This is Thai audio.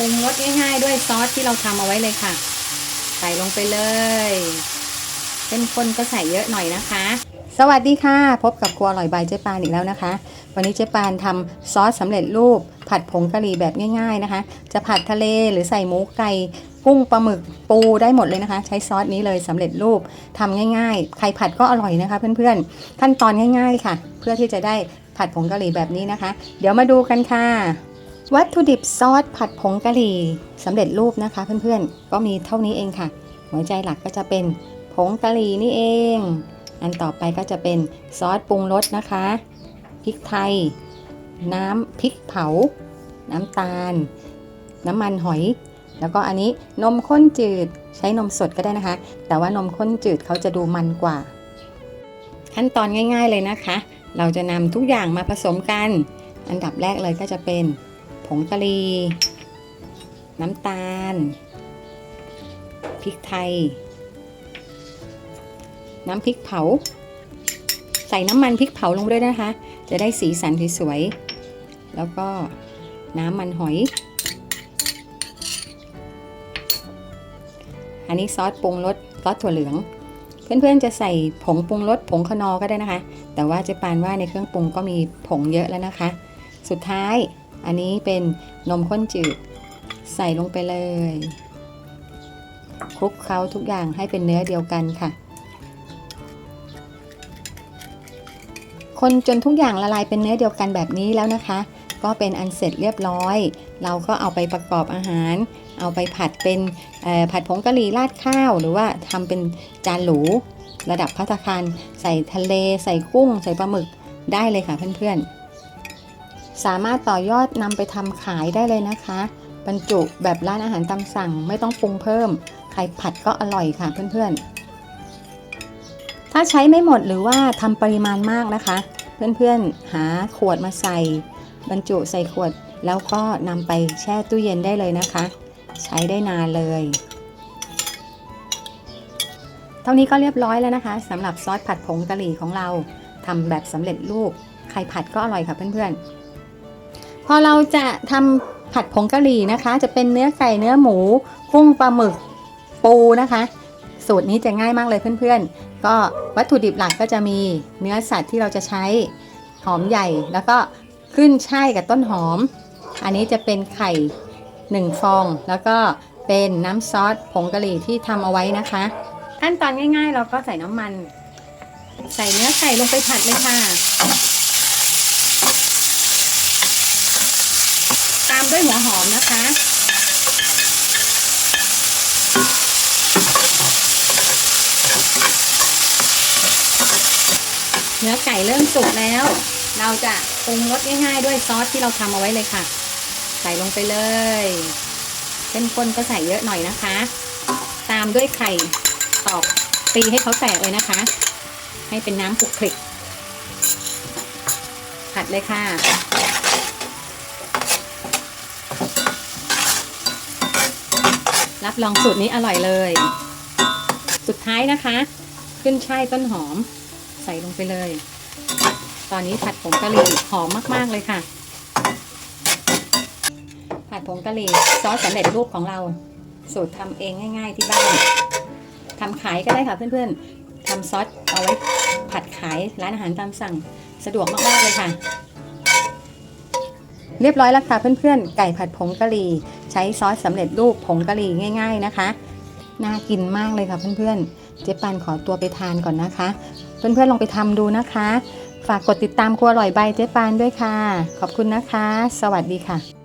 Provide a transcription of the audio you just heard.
รุงรสง่าย ๆ ด้วยซอสที่เราทำเอาไว้เลยค่ะ ใส่ลงไปเลยเป็นคนก็ใส่เยอะหน่อยนะคะ สวัสดีค่ะ พบกับครัวอร่อยใบเจ๊ปานอีกแล้วนะคะ วันนี้เจ๊ปานทำซอสสำเร็จรูป ผัดผงกะหรี่แบบง่าย ๆนะคะ จะผัดทะเลหรือใส่หมูไก่กุ้งปลาหมึกปูได้หมดเลยนะคะ ใช้ซอสนี้เลยสำเร็จรูปทำง่าย ๆ ใครผัดก็อร่อยนะคะ เพื่อนๆขั้นตอนง่าย ๆ ค่ะ เพื่อที่จะได้ผัดผงกะหรี่แบบนี้นะคะ เดี๋ยวมาดูกันค่ะ วัตถุดิบซอสผัดผงกะหรี่สำเร็จรูปนะคะเพื่อนๆ ก็มีเท่านี้เองค่ะ หัวใจหลักก็จะเป็นผงกะหรี่นี่เอง อันต่อไปก็จะเป็นซอสปรุงรสนะคะพริกไทย น้ำพริกเผา น้ำตาล น้ำมันหอย แล้วก็อันนี้นมข้นจืดใช้นมสดก็ได้นะคะ แต่ว่านมข้นจืดเขาจะดูมันกว่า ขั้นตอนง่าย ๆเลยนะคะ เราจะนำทุกอย่างมาผสมกัน อันดับแรกเลยก็จะเป็น ผงกะหรี่น้ำตาล พริกไทย น้ำพริกเผา ใส่น้ำมันพริกเผาลงด้วยนะคะ จะได้สีสันสวยๆแล้วก็น้ำมันหอย อันนี้ซอสปรุงรสซอสถั่วเหลือง เพื่อนๆจะใส่ผงปรุงรสผงขนอก็ได้นะคะ แต่ว่าเจะปานว่าในเครื่องปรุงก็มีผงเยอะแล้วนะคะ สุดท้าย อันนี้เป็นนมข้นจืด ใส่ลงไปเลยคลุกเคล้าทุกอย่างให้เป็นเนื้อเดียวกันค่ะ คนจนทุกอย่างละลายเป็นเนื้อเดียวกันแบบนี้แล้วนะคะ ก็เป็นอันเสร็จเรียบร้อย เราก็เอาไปประกอบอาหาร เอาไปผัดเป็นผัดผงกะหรี่ราดข้าว หรือว่าทำเป็นจานหรู ระดับพัตคารใส่ทะเล ใส่กุ้ง ใส่ปลาหมึกได้เลยค่ะเพื่อนๆ สามารถต่อยอดนำไปทำขายได้เลยนะคะ บรรจุแบบร้านอาหารตามสั่งไม่ต้องปรุงเพิ่ม ใครผัดก็อร่อยค่ะเพื่อนๆ ถ้าใช้ไม่หมดหรือว่าทำปริมาณมากนะคะ เพื่อนๆ หาขวดมาใส่ บรรจุใส่ขวดแล้วก็นำไปแช่ตู้เย็นได้เลยนะคะ ใช้ได้นานเลย เท่านี้ก็เรียบร้อยแล้วนะคะสำหรับซอสผัดผงกะหรี่ของเราทำแบบสำเร็จรูป ใครผัดก็อร่อยค่ะเพื่อนๆพ อเราจะทำผัดผงกะหรี่นะคะ จะเป็นเนื้อไก่เนื้อหมู กุ้งปลาหมึกปูนะคะ สูตรนี้จะง่ายมากเลยเพื่อนๆ ก็วัตถุดิบหลักก็จะมีเนื้อสัตว์ที่เราจะใช้หอมใหญ่แล้วก็ขึ้นช่ายกับต้นหอม อันนี้จะเป็นไข่หนึ่งฟอง แล้วก็เป็นน้ำซอสผงกะหรี่ที่ทำเอาไว้นะคะ ขั้นตอนง่ายๆ เราก็ใส่น้ำมัน ใส่เนื้อไก่ลงไปผัดเลยค่ะามด้วยหัวหอมนะคะเนื้อไก่เริ่มสุกแล้ว เราจะปรุงรสง่ายๆด้วยซอสที่เราทำเอาไว้เลยค่ะ ใส่ลงไปเลยเป็นคนก็ใส่เยอะหน่อยนะคะ ตามด้วยไข่ตอกตีให้เขาแตกเลยนะคะ ให้เป็นน้ำคลุกคลิกผัดเลยค่ะ รับรองสูตรนี้อร่อยเลย สุดท้ายนะคะ ขึ้นช่ายต้นหอม ใส่ลงไปเลย ตอนนี้ผัดผงกะหรี่หอมมาก ๆ เลยค่ะ ผัดผงกะหรี่ซอสสำเร็จรูปของเรา สูตรทำเองง่าย ๆ ที่บ้านทำขายก็ได้ค่ะเพื่อนๆทำซอสเอาไว้ผัดขายร้านอาหารตามสั่งสะดวกมาก ๆ เลยค่ะ เรียบร้อยแล้วค่ะเพื่อนๆ ไก่ผัดผงกะหรี่ ใช้ซอสสำเร็จรูปผงกะหรี่ง่าย ๆนะคะ น่ากินมากเลยค่ะเพื่อนๆ เจ๊ปันขอตัวไปทานก่อนนะคะ เพื่อนๆลองไปทำดูนะคะ ฝากกดติดตามครัวอร่อยใบเจ๊ปานด้วยค่ะ ขอบคุณนะคะ สวัสดีค่ะ